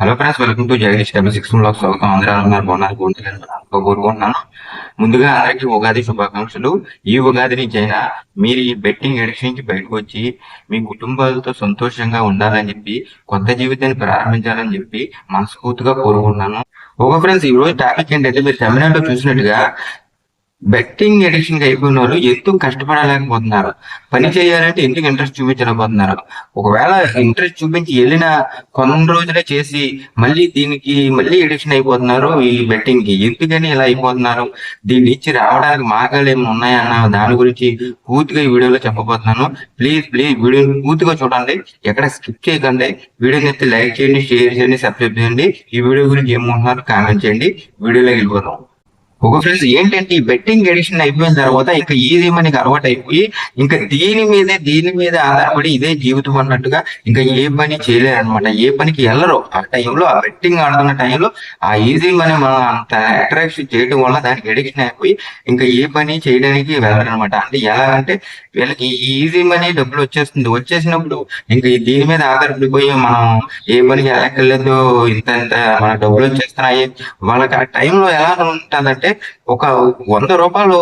Hello friends welcome to Jagadish double six blog స్వాగతం అందరూ. ఉన్నారు? బాగున్నారు? బాగుంటారు కోరుకుంటున్నాను ముందుగా అందరికీ ఉగాది శుభాకాంక్షలు. ఈ ఉగాది నుంచి అయినా మీరు ఈ బెట్టింగ్ ఎడిక్షన్ నుంచి బయటకు వచ్చి మీ కుటుంబాలతో సంతోషంగా ఉండాలని చెప్పి కొత్త జీవితాన్ని ప్రారంభించాలని చెప్పి మనస్ఫూర్తిగా కోరుకుంటున్నాను. ఒక ఫ్రెండ్స్ ఈ రోజు టాపిక్ ఏంటంటే మీరు తమిళనాడులో చూసినట్టుగా బెట్టింగ్ ఎడిక్షన్ అయిపోయిన వాళ్ళు ఎందుకు కష్టపడలేకపోతున్నారు పని చేయాలంటే ఎందుకు ఇంట్రెస్ట్ చూపించలేకపోతున్నారు? ఒకవేళ ఇంట్రెస్ట్ చూపించి వెళ్ళిన కొన్ని రోజులే చేసి మళ్ళీ దీనికి మళ్ళీ ఎడిక్షన్ అయిపోతున్నారు ఈ బెట్టింగ్కి. ఎందుకని ఇలా అయిపోతున్నారు? దీని నుంచి రావడానికి మార్గాలు ఏమైనా ఉన్నాయన్న దాని గురించి పూర్తిగా ఈ వీడియోలో చెప్పబోతున్నాను. ప్లీజ్ ప్లీజ్ వీడియో పూర్తిగా చూడండి. ఎక్కడ స్కిప్ చేయకండి. వీడియోని అయితే లైక్ చేయండి షేర్ చేయండి సబ్స్క్రైబ్ చేయండి. ఈ వీడియో గురించి ఏమనుకుంటున్నారు కామెంట్ చేయండి. వీడియోలోకి వెళ్ళిపోతాం ఒక ఫ్రెండ్స్ ఏంటంటే ఈ బెట్టింగ్ ఎడిషన్ అయిపోయిన తర్వాత ఇంకా ఈజీ మనకి అలవాటు అయిపోయి ఇంకా దీని మీదే దీని మీద ఆధారపడి ఇదే జీవితం అన్నట్టుగా ఇంకా ఏ పని చేయలేరు అనమాట ఏ పనికి వెళ్ళరు ఆ టైంలో ఆ బెట్టింగ్ ఆడుతున్న టైంలో ఆ ఈజీ మనీ మనం అంత అట్రాక్షన్ చేయడం వల్ల దానికి ఎడిక్షన్ అయిపోయి ఇంకా ఏ పని చేయడానికి వెళ్ళరు అనమాట అంటే ఎలా అంటే వీళ్ళకి ఈజీ మనీ డబ్బులు వచ్చేస్తుంది. వచ్చేసినప్పుడు ఇంకా దీని మీద ఆధారపడిపోయి మనం ఏ పనికి వెళ్ళక్కర్లేదు. ఇంత ఇంత మన డబ్బులు వచ్చేస్తున్నాయి. వాళ్ళకి ఆ టైంలో ఎలా ఉంటుందంటే ఒక వంద రూపాయలు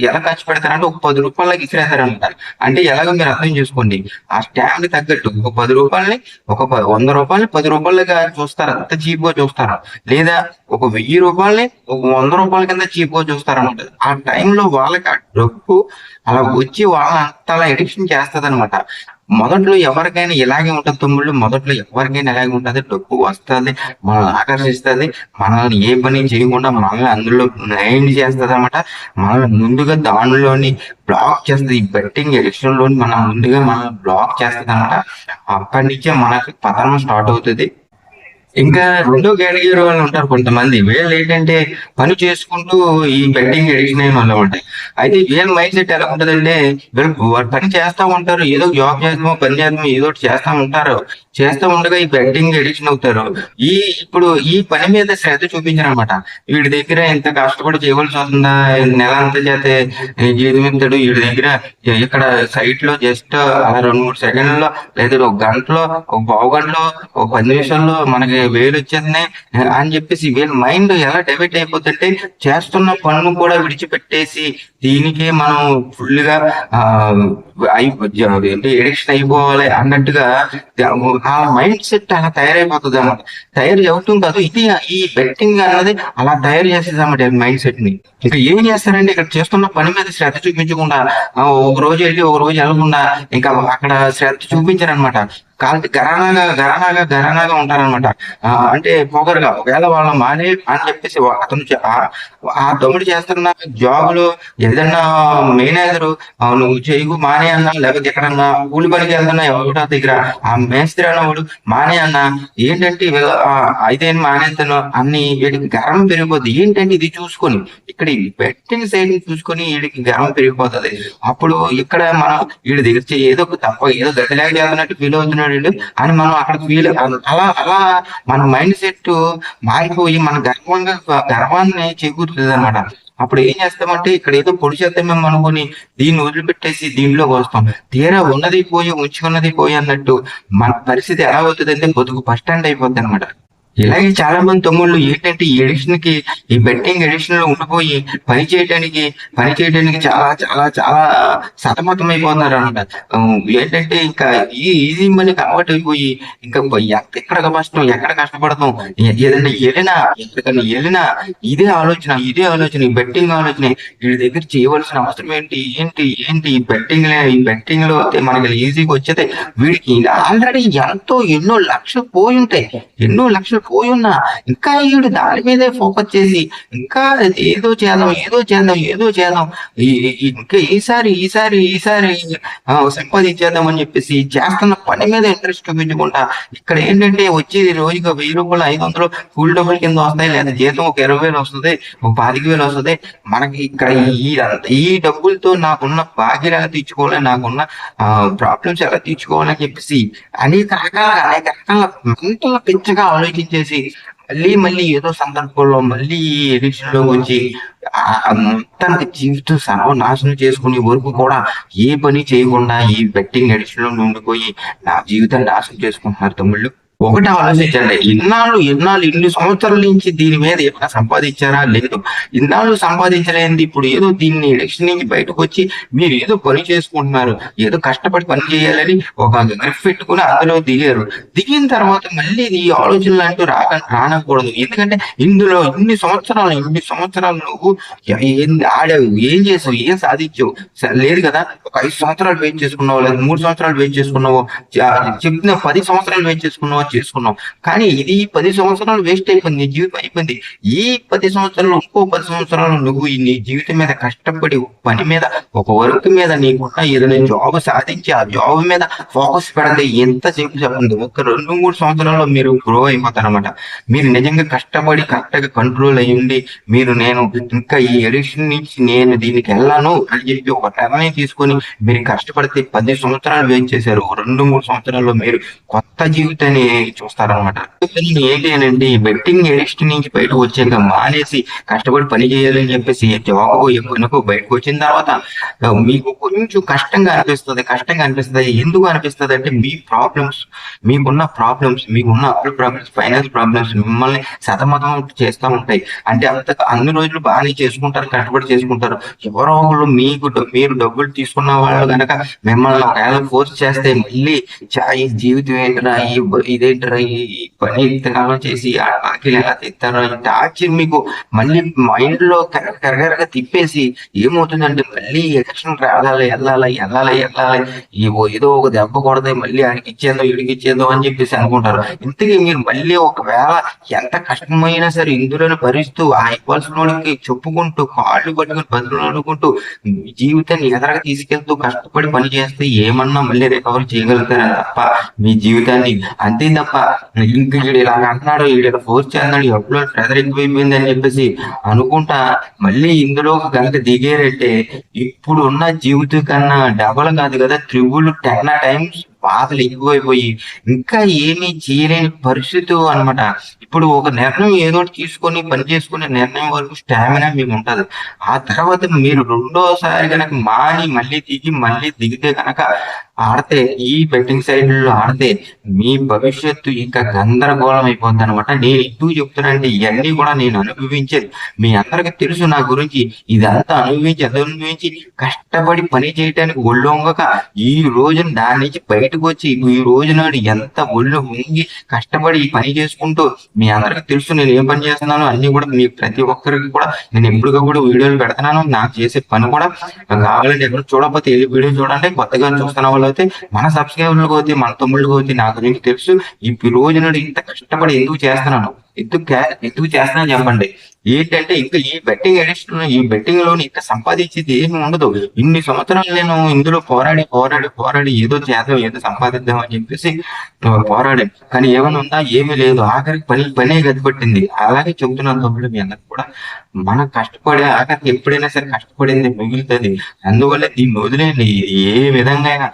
ఎలా ఖర్చు పెడతారంటే ఒక పది రూపాయలకి ఇచ్చిరేస్తారనమాట అంటే ఎలాగో మీరు అర్థం చేసుకోండి. ఆ స్టాండ్కి తగ్గట్టు ఒక పది రూపాయలని ఒక వంద రూపాయలని పది రూపాయలుగా చూస్తారు? అంత చీప్గా చూస్తారు? లేదా ఒక వెయ్యి రూపాయలని ఒక వంద రూపాయల కింద చీప్గా చూస్తారనమాట ఆ టైంలో వాళ్ళకి ఆ డబ్బు అలా వచ్చి వాళ్ళ అంతలా ఎడిక్షన్ చేస్తుంది అనమాట మొదట్లో ఎవరికైనా ఇలాగే ఉంటుంది తమ్ముళ్ళు మొదట్లో ఎవరికైనా ఇలాగే ఉంటుంది డబ్బు వస్తుంది మనల్ని ఆకర్షిస్తుంది మనల్ని ఏ పని చేయకుండా మనల్ని అందులో మైండ్ చేస్తుంది అనమాట మనల్ని ముందుగా దానిలోని బ్లాక్ చేస్తుంది. ఈ బెట్టింగ్ ఎడిక్షన్లోని మనం ముందుగా మనల్ని బ్లాక్ చేస్తుంది అనమాట అప్పటి నుంచే మనకి పతనం స్టార్ట్ అవుతుంది. ఇంకా రెండో కేటగిరీ వాళ్ళు ఉంటారు కొంతమంది. వీళ్ళు ఏంటంటే పని చేసుకుంటూ ఈ బెట్టింగ్ ఎడిక్షన్ అయిన వాళ్ళు ఉంటాయి అయితే వీళ్ళ మైండ్ సెట్ ఎలా ఉంటుందంటే వీళ్ళు వారు పని చేస్తా ఉంటారు ఏదో జాబ్ చేద్దామో పని చేద్దామో ఏదో ఒకటి చేస్తా ఉంటారు. చేస్తా ఉండగా ఈ బెట్టింగ్ ఎడిక్షన్ అవుతారు. ఈ ఇప్పుడు ఈ పని మీద శ్రద్ధ చూపించారు అనమాట వీడి దగ్గర ఇంత కష్టపడి చేయవలసి వస్తుందా? నెల అంతా చేస్తే జీవితం ఇస్తాడు. వీడి దగ్గర ఇక్కడ సైట్లో జస్ట్ రెండు మూడు సెకండ్లో లేదా ఒక గంటలో ఒక పావు గంటలో ఒక పది నిమిషాల్లో మనకి వేలు వచ్చేస్తున్నాయి అని చెప్పేసి వీళ్ళ మైండ్ ఎలా డైవర్ట్ అయిపోతుంటే చేస్తున్న పనులు కూడా విడిచిపెట్టేసి దీనికి మనం ఫుల్గా ఆ, అయి ఏంటి ఎడిక్షన్ అయిపోవాలి అన్నట్టుగా ఆ మైండ్ సెట్ అలా తయారైపోతుంది అన్నమాట తయారు అవుతుంది కాదు ఇది ఈ బెట్టింగ్ అన్నది అలా తయారు చేసేది అన్నమాట మైండ్ సెట్ని ఇంకా ఏం చేస్తారంటే ఇక్కడ చేస్తున్న పని మీద శ్రద్ధ చూపించకుండా ఒక రోజు వెళ్ళి ఒక రోజు వెళ్ళకుండా ఇంకా అక్కడ శ్రద్ధ చూపించారనమాట కాబట్టి గరానాగా గరానాగా గరానాగా ఉంటారనమాట అంటే పొగరుగా ఒకవేళ వాళ్ళ మానే అని చెప్పేసి అతను ఆ- ఆ చేస్తున్న జాబ్లో ఏదన్నా మేనేజర్ నువ్వు చేయకు మానే అన్నా లేకపోతే ఎక్కడన్నా కూలి పనికి వెళ్తున్నా ఎవరికో దగ్గర. ఆ మేస్త్రి అన్నవాడు మానే అన్నా. ఏంటంటే అయితే మానేస్తాను అన్ని వీడికి గర్వం పెరిగిపోద్ది. ఏంటంటే ఇది చూసుకొని ఇక్కడ ఈ బెట్టింగ్ సైడ్ చూసుకొని వీడికి గర్వం పెరిగిపోతుంది. అప్పుడు ఇక్కడ మనం వీడి దగ్గర ఏదో తప్ప ఏదో గతిలేక చేస్తున్నట్టు ఫీల్ అవుతున్నాడు అని మనం అక్కడ ఫీల్ అలా అలా మన మైండ్ సెట్ మారిపోయి మన గర్వంగా గర్వాన్ని చేకూరుతుంది అనమాట అప్పుడు ఏం చేస్తామంటే ఇక్కడ ఏదో పొడి చేద్దామేమో అనుకుని దీన్ని వదిలిపెట్టేసి దీనిలోకి వస్తాం తీరా ఉన్నది పోయి ఉంచుకున్నది పోయి అన్నట్టు మన పరిస్థితి ఎలా అవుతుంది అంటే బతుకు బస్ స్టాండ్ అయిపోద్ది అనమాట ఇలాగే చాలా మంది తమ్ముళ్ళు ఏంటంటే ఈ ఎడిక్షన్కి ఈ బెట్టింగ్ ఎడిక్షన్లో ఉండిపోయి పని చేయడానికి పని చేయడానికి చాలా చాలా చాలా సతమతం అయిపోతున్నారు అనమాట ఏంటంటే ఇంకా ఈ ఈజీ మనకి అలవాటు అయిపోయి ఇంకా ఎక్కడ కష్టం ఎక్కడ కష్టపడతాం? ఏదైనా వెళ్ళినా ఎక్కడికైనా వెళ్ళినా ఇదే ఆలోచన ఇదే ఆలోచన ఈ బెట్టింగ్ ఆలోచన వీడి దగ్గర చేయవలసిన అవసరం ఏంటి ఏంటి ఏంటి? ఈ బెట్టింగ్ ఈ బెట్టింగ్లో మనకి ఈజీగా వచ్చేది వీడికి. ఆల్రెడీ ఎంతో ఎన్నో లక్షలు పోయి ఉంటాయి. ఎన్నో లక్షలు పోయి ఉన్నా ఇంకా వీడు దాని మీదే ఫోకస్ చేసి ఇంకా ఏదో చేద్దాం ఏదో చేద్దాం ఏదో చేద్దాం. ఈ- ఇంకా ఈసారి ఈసారి ఈసారి సంపాదించేద్దాం అని చెప్పేసి చేస్తున్న పని మీద ఇంట్రెస్ట్ చూపించకుండా ఇక్కడ ఏంటంటే వచ్చేది రోజుకి వెయ్యి రూపాయలు ఐదు వందలు ఫుల్ డబ్బుల కింద వస్తాయి. లేదా జీతం ఒక ఇరవై వేలు వస్తుంది ఒక పాతిక వేలు వస్తుంది. మనకి ఇక్కడ ఈ ఈ డబ్బులతో నాకున్న బాధ్యత ఎలా తీర్చుకోవాలి నాకున్న ప్రాబ్లమ్స్ ఎలా తీర్చుకోవాలని చెప్పేసి అనేక రకాల అనేక రకాల మెంటల్ పెంచగా చేసి మళ్ళీ మళ్ళీ ఏదో సందర్భంలో మళ్ళీ ఎడిక్షన్లో వచ్చి ఆ ఆ నాశనం జీవితం సర్వనాశనం చేసుకునే వరకు కూడా ఏ పని చేయకుండా ఈ బెట్టింగ్ ఎడిక్షన్లో ఉండిపోయి నా జీవితాన్ని నాశనం చేసుకుంటున్నారు తమ్ముళ్ళు. ఒకటి ఆలోచించండి. ఇన్నాళ్ళు ఇన్నాళ్ళు ఇన్ని సంవత్సరాల నుంచి దీని మీద ఏమైనా సంపాదించారా? లేదు. ఇన్నాళ్ళు సంపాదించలేంది ఇప్పుడు ఏదో దీన్ని ఎలక్షన్ నుంచి బయటకు వచ్చి మీరు ఏదో పని చేసుకుంటున్నారు. ఏదో కష్టపడి పని చేయాలని ఒక గ్రిఫ్ పెట్టుకుని అందులో దిగారు. దిగిన తర్వాత మళ్ళీ ఈ ఆలోచనలు అంటూ రాక రానకూడదు. ఎందుకంటే ఇందులో ఇన్ని సంవత్సరాలు ఇన్ని సంవత్సరాలు నువ్వు ఆడావు? ఏం చేసావు? ఏం సాధించావు? లేదు కదా? ఒక ఐదు సంవత్సరాలు వెయిట్ చేసుకున్నావు లేదా మూడు సంవత్సరాలు వెయిట్ చేసుకున్నావు చెప్పిన పది సంవత్సరాలు వెయిట్ చేసుకున్నావు చేసుకున్నాం. కానీ ఇది పది సంవత్సరాలు వేస్ట్ అయిపోయింది నీ జీవితం అయిపోయింది. ఈ పది సంవత్సరాలు ఇంకో పది సంవత్సరాలు నువ్వు నీ జీవితం మీద కష్టపడి పని మీద ఒక వర్క్ మీద నీకున్న ఏదైనా జాబ్ సాధించి ఆ జాబ్ మీద ఫోకస్ పెడితే ఎంత సేపు చెప్పండి? ఒక రెండు మూడు సంవత్సరాల్లో మీరు గ్రో అయిపోతారన్నమాట. మీరు నిజంగా కష్టపడి కరెక్ట్గా కంట్రోల్ అయ్యండి మీరు నేను ఇంకా ఈ ఎడిషన్ నుంచి నేను దీనికి వెళ్ళాను అని చెప్పి ఒక నిర్ణయం తీసుకొని మీరు కష్టపడితే పది సంవత్సరాలు వేస్ట్ చేశారు. రెండు మూడు సంవత్సరాల్లో మీరు కొత్త జీవితాన్ని చూస్తారనమాట ఏంటి అని అంటే బెట్టింగ్ ఎడిక్షన్ నుంచి బయటకు వచ్చాక మానేసి కష్టపడి పని చేయాలని చెప్పేసి జాబ్ ఎప్పుడునకు బయటకు వచ్చిన తర్వాత మీకు కొంచెం కష్టంగా అనిపిస్తుంది కష్టంగా అనిపిస్తుంది. ఎందుకు అనిపిస్తుంది అంటే మీ ప్రాబ్లమ్స్ మీకున్న ప్రాబ్లమ్స్ మీకున్న అప్పుల ప్రాబ్లమ్స్ ఫైనాన్స్ ప్రాబ్లమ్స్ మిమ్మల్ని సతమతం చేస్తూ ఉంటాయి. అంటే అంత అన్ని రోజులు బాగానే చేసుకుంటారు కష్టపడి చేసుకుంటారు. ఎవరో ఒకళ్ళు మీకు మీరు డబ్బులు తీసుకున్న వాళ్ళు కనుక మిమ్మల్ని ఒకవేళ ఫోర్స్ చేస్తే మళ్ళీ ఈ జీవితం ఏంటరా ఇదే బ- ఇదేంటరా ఈ ఈ పని ఇంతకాలం చేసి ఆ బాకీలు ఎలా తెస్తారో టార్చర్ మీకు మళ్ళీ మైండ్లో కరగరగా తిప్పేసి ఏమవుతుందంటే మళ్ళీ ఎలక్షన్ వెళ్ళాలి వెళ్ళాలి వెళ్ళాలి వెళ్ళాలి ఏదో ఒక దెబ్బ కొడదే మళ్ళీ ఆయనకి ఇచ్చేదో వీడికి ఇచ్చేదో అని చెప్పేసి అనుకుంటారు ఇంతకీ మీరు మళ్ళీ ఒకవేళ ఎంత కష్టమైనా సరే ఇందులోనే భరిస్తూ ఆ ఇవ్వాల్సినోడికి చెప్పుకుంటూ కాళ్ళు పట్టుకుని బదులు అనుకుంటూ మీ జీవితాన్ని ఎదరగా తీసుకెళ్తూ కష్టపడి పని చేస్తే ఏమన్నా మళ్ళీ రికవర్ చేయగలుగుతారని తప్ప మీ జీవితాన్ని అంతే తప్ప ఇంక వీడు ఇలా అంటున్నాడు వీడు ఇలా ఫోర్స్ చేస్తున్నాడు ఎప్పుడో ప్రెజర్ ఎక్కువైపోయింది అని చెప్పేసి అనుకుంటా మళ్ళీ ఇందులో కనుక దిగేరంటే ఇప్పుడు ఉన్న జీవితం కన్నా డబల్ కాదు కదా త్రిబుల్ టెన్ టైమ్స్ బాధలు ఎక్కువైపోయి ఇంకా ఏమీ చేయలేని పరిస్థితి అనమాట ఇప్పుడు ఒక నిర్ణయం ఏదో తీసుకొని పని చేసుకునే నిర్ణయం వరకు స్టామినా మీకు ఉంటుంది. ఆ తర్వాత మీరు రెండోసారి కనుక మాని మళ్ళీ దిగి మళ్ళీ దిగితే కనుక ఆడితే ఈ బెట్టింగ్ సైడ్లో ఆడితే మీ భవిష్యత్తు ఇంకా గందరగోళం అయిపోద్ది అనమాట నేను ఇప్పుడు చెప్తున్నానండి ఇవన్నీ కూడా నేను అనుభవించేది. మీ అందరికి తెలుసు నా గురించి. ఇదంతా అనుభవించి అనుభవించి కష్టపడి పని చేయడానికి ఒళ్ళు వంగక ఈ రోజున దాని నుంచి బయటకు వచ్చి ఈ రోజు నాడు ఎంత ఒళ్ళు వంగి కష్టపడి ఈ పని చేసుకుంటూ మీ అందరికి తెలుసు నేను ఏం పని చేస్తున్నాను. అన్ని కూడా మీ ప్రతి ఒక్కరికి కూడా నేను ఎప్పటికప్పుడు వీడియోలు పెడుతున్నాను. నాకు చేసే పని కూడా కావాలంటే ఎక్కడ చూడకపోతే వీడియో చూడండి. కొత్తగా చూస్తున్న వాళ్ళు అయితే మన సబ్స్క్రైబర్లకు వచ్చి మన తమ్ముళ్ళకి అవుతే నా గురించి తెలుసు ఈ రోజు నాడు ఇంత కష్టపడి ఎందుకు చేస్తున్నాను? ఎందుకు ఎందుకు చేస్తున్నాను చెప్పండి. ఏంటంటే ఇంకా ఈ బెట్టింగ్ ఎడిషన్ ఈ బెట్టింగ్లోని ఇంకా సంపాదించేది ఏమి ఉండదు. ఇన్ని సంవత్సరాలు నేను ఇందులో పోరాడి పోరాడి పోరాడి ఏదో చేద్దాం ఏదో సంపాదిద్దాం అని చెప్పేసి పోరాడే పోరాడాను. కానీ ఏమైనా ఉందా? ఏమీ లేదు. ఆఖరికి పని పనే గదిపట్టింది. అలాగే చెబుతున్నాను తమ్ముడు మీ అందరికి కూడా. మనం కష్టపడే ఆఖరికి ఎప్పుడైనా సరే కష్టపడింది మిగులుతుంది. అందువల్ల దీన్ని వదిలేండి ఏ విధంగా అయినా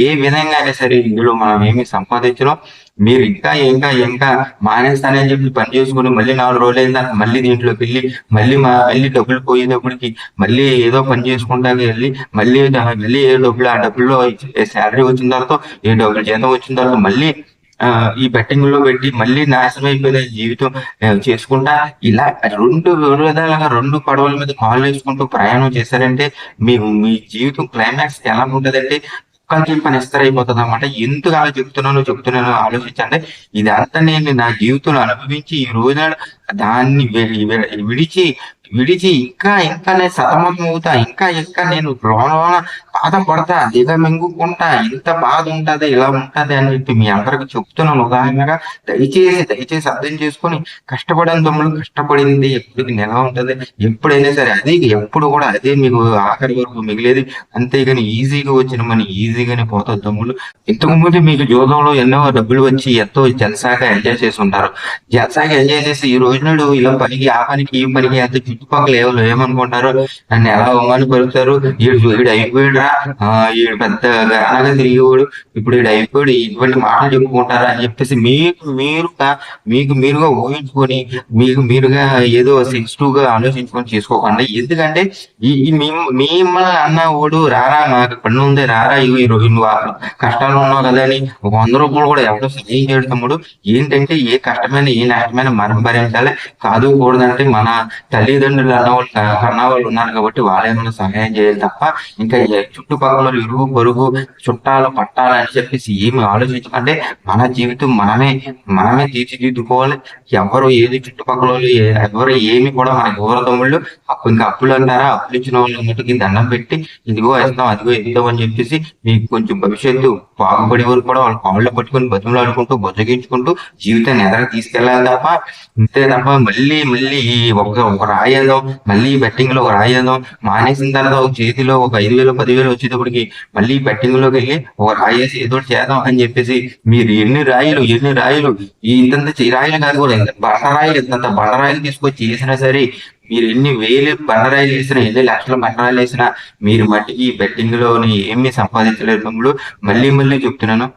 ఏ విధంగా అయినా సరే ఇందులో మనం ఏమి సంపాదించడం మీరు ఇంకా ఇంకా ఇంకా మానేస్తానని చెప్పి పని చేసుకుని మళ్ళీ నాలుగు రోజులు అయిన మళ్ళీ దీంట్లోకి వెళ్ళి మళ్ళీ మా మళ్ళీ డబ్బులు పోయేటప్పటికి మళ్ళీ ఏదో పని చేసుకుంటా వెళ్ళి మళ్ళీ మళ్ళీ ఏ డబ్బులు ఆ డబ్బుల్లో శాలరీ వచ్చిన తర్వాత ఏ డబ్బులు జీతం వచ్చిన తర్వాత మళ్ళీ ఈ బెట్టింగ్లో పెట్టి మళ్ళీ నాశనం అయిపోయిన జీవితం చేసుకుంటా ఇలా రెండు విధాలుగా రెండు పడవల మీద కాల్ వేసుకుంటూ ప్రయాణం చేశారంటే మీ మీ జీవితం క్లైమాక్స్ ఎలా ఉంటుందంటే ఒక్కరికి పని అయిపోతుంది అనమాట ఎందుకు అలా చెప్తున్నానో చెప్తున్నానో ఆలోచించండి. ఇదంతా నేను నా జీవితంలో అనుభవించి ఈ రోజున దాన్ని విడిచి విడిచి ఇంకా ఇంకా నేను సతమతం అవుతా ఇంకా ఇంకా నేను లోన లోన బాధపడతా దిగ మెంగుకుంటా ఇంత బాధ ఉంటుంది ఇలా ఉంటుంది అని చెప్పి మీ అందరికి చెప్తున్నాను ఉదాహరణగా దయచేసి దయచేసి అర్థం చేసుకొని కష్టపడిన తమ్ముడు కష్టపడింది ఎప్పుడు నెల ఉంటుంది ఎప్పుడైనా సరే అదే ఎప్పుడు కూడా అదే మీకు ఆఖరి వరకు మిగిలేది. అంతేగాని ఈజీగా వచ్చిన మన ఈజీగానే పోతుంది తమ్ముడు. ఇంతకు ముందు మీకు జోదంలో ఎన్నో డబ్బులు వచ్చి ఎంతో జనసాగా ఎంజాయ్ చేసి ఉంటారు. జనసాగా ఎంజాయ్ చేసి ఈ రోజు నాడు ఇలా పనికి ఆ పనికి ఈ పనికి ఎంత చుట్టుపక్కల ఎవరు ఏమనుకుంటారు నన్ను ఎలా అవమాన పలుకుతారు వీడు వీడు అయిపోయాడురా? ఆ, వీడు పెద్ద గరానగా తిరిగేవాడు. ఇప్పుడు వీడు అయిపోయాడు. ఇటువంటి మాటలు చెప్పుకుంటారా అని చెప్పేసి మీకు మీరుగా మీకు మీరుగా ఊహించుకొని మీకు మీరుగా ఏదో సెన్సిటివ్గా ఆలోచించుకొని చేసుకోకండి. ఎందుకంటే ఈ మిమ్మల్ని అన్న ఓడు రారా? నాకు పన్ను ఉంది. రారా? ఇవి నువ్వు కష్టాలు ఉన్నావు కదా అని ఒక వంద రూపాయలు కూడా ఎవరో సహాయం చేయడు తమ్ముడు. ఏంటంటే ఏ కష్టమైన ఏ నష్టమైన మనం భరించాలి. కాదు కూడదంటే మన తల్లిదండ్రులు అన్నవాళ్ళు అన్నవాళ్ళు ఉన్నారు కాబట్టి వాళ్ళేమైనా సహాయం చేయాలి తప్ప ఇంకా చుట్టుపక్కల ఇరుగు పొరుగు చుట్టాలు పట్టాలు అని చెప్పేసి ఏమి ఆలోచించకంటే మన జీవితం మనమే మనమే తీర్చిదిద్దుకోవాలి. ఎవరు ఏది చుట్టుపక్కల ఎవరు ఏమి కూడా మన ఎవరు తమ్ముళ్ళు అప్పు ఇంకా అప్పులు అంటారా? అప్పులు ఇచ్చిన వాళ్ళు మటుకి దండం పెట్టి ఇదిగో ఇస్తాం అదిగో ఇద్దాం అని చెప్పేసి మీకు కొంచెం భవిష్యత్తు బాగుపడే వరకు కూడా వాళ్ళ కాళ్ళు పట్టుకొని బతుములాడుకుంటూ బొజ్జగించుకుంటూ జీవితాన్ని ఎదర తీసుకెళ్ళాలి తప్ప. అంతే తప్ప మళ్ళీ మళ్ళీ ఒక ఒక రాయి రాయేద్దాం మళ్ళీ బెట్టింగ్లో ఒక రాయేద్దాం మానేసిన తర్వాత ఒక చేతిలో ఒక ఐదు వేలు పదివేలు వచ్చేటప్పటికి మళ్ళీ బెట్టింగ్లోకి వెళ్ళి ఒక రాయేసి ఏదో చేద్దాం అని చెప్పేసి మీరు ఎన్ని రాయిలు ఎన్ని రాయిలు ఇంత ఇంతంత రాయిలు కాదు కూడా ఇంత బండరాయలు ఇంతంత బండరాయలు తీసుకొచ్చి చేసినా సరే మీరు ఎన్ని వేలు బండరాయలు వేసినా ఎన్ని లక్షల బండరాయిలు వేసినా మీరు మట్టికి బెట్టింగ్లోని ఏమీ సంపాదించలేదు తమ్ముడు మళ్ళీ మళ్ళీ చెప్తున్నాను.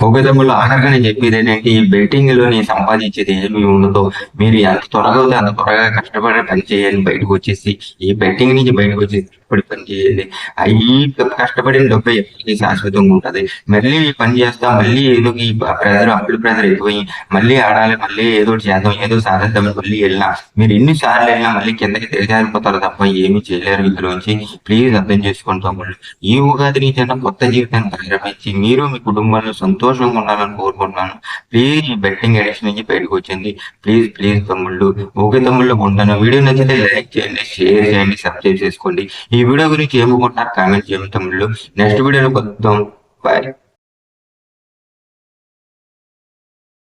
ఉపేదములు తమ్ముళ్ళు ఆఖరిగా చెప్పేది ఏంటంటే ఈ బెట్టింగ్లో నేను సంపాదించేది ఏమి ఉండదు. మీరు ఎంత త్వరగా అవుతే అంత త్వరగా కష్టపడి పని చేయాలి బయటకు వచ్చేసి ఈ బెట్టింగ్ నుంచి బయటకు వచ్చేసి ఇప్పుడు పని చేయాలి. అవి కష్టపడిన డబ్బు ఎప్పటికీ శాశ్వతంగా ఉంటది. మళ్ళీ పని చేస్తా మళ్ళీ ఏదో ఈ ప్రెజర్ అప్పుడు ప్రెజర్ ఎక్కువయి మళ్ళీ ఆడాలి మళ్ళీ ఏదో చేద్దాం ఏదో సాధిద్దాం మళ్ళీ వెళ్ళినా మీరు ఎన్ని సార్లు వెళ్ళినా మళ్ళీ కిందకి తెలియజారిపోతారు తప్ప ఏమీ చేయలేరు ఇందులోంచి. ప్లీజ్ అర్థం చేసుకోండి తమ్ముళ్ళు. ఈ ఉగాది నుంచి కొత్త జీవితాన్ని ప్రారంభించి మీరు మీ కుటుంబంలో సంతోషంగా ఉండాలని కోరుకుంటున్నాను. ప్లీజ్ ఈ బెట్టింగ్ ఎడిషన్ నుంచి బయటకు వచ్చింది. ప్లీజ్ ప్లీజ్ తమ్ముళ్ళు ఓకే తమ్ముళ్ళు ఉంటాను వీడియో నచ్చితే లైక్ చేయండి షేర్ చేయండి సబ్స్క్రైబ్ చేసుకోండి. ఈ వీడియో గురించి ఏమనుకుంటున్నారు కామెంట్ చేయండి తమ్ముళ్ళు. నెక్స్ట్ వీడియోలో కొద్దాం బాయ్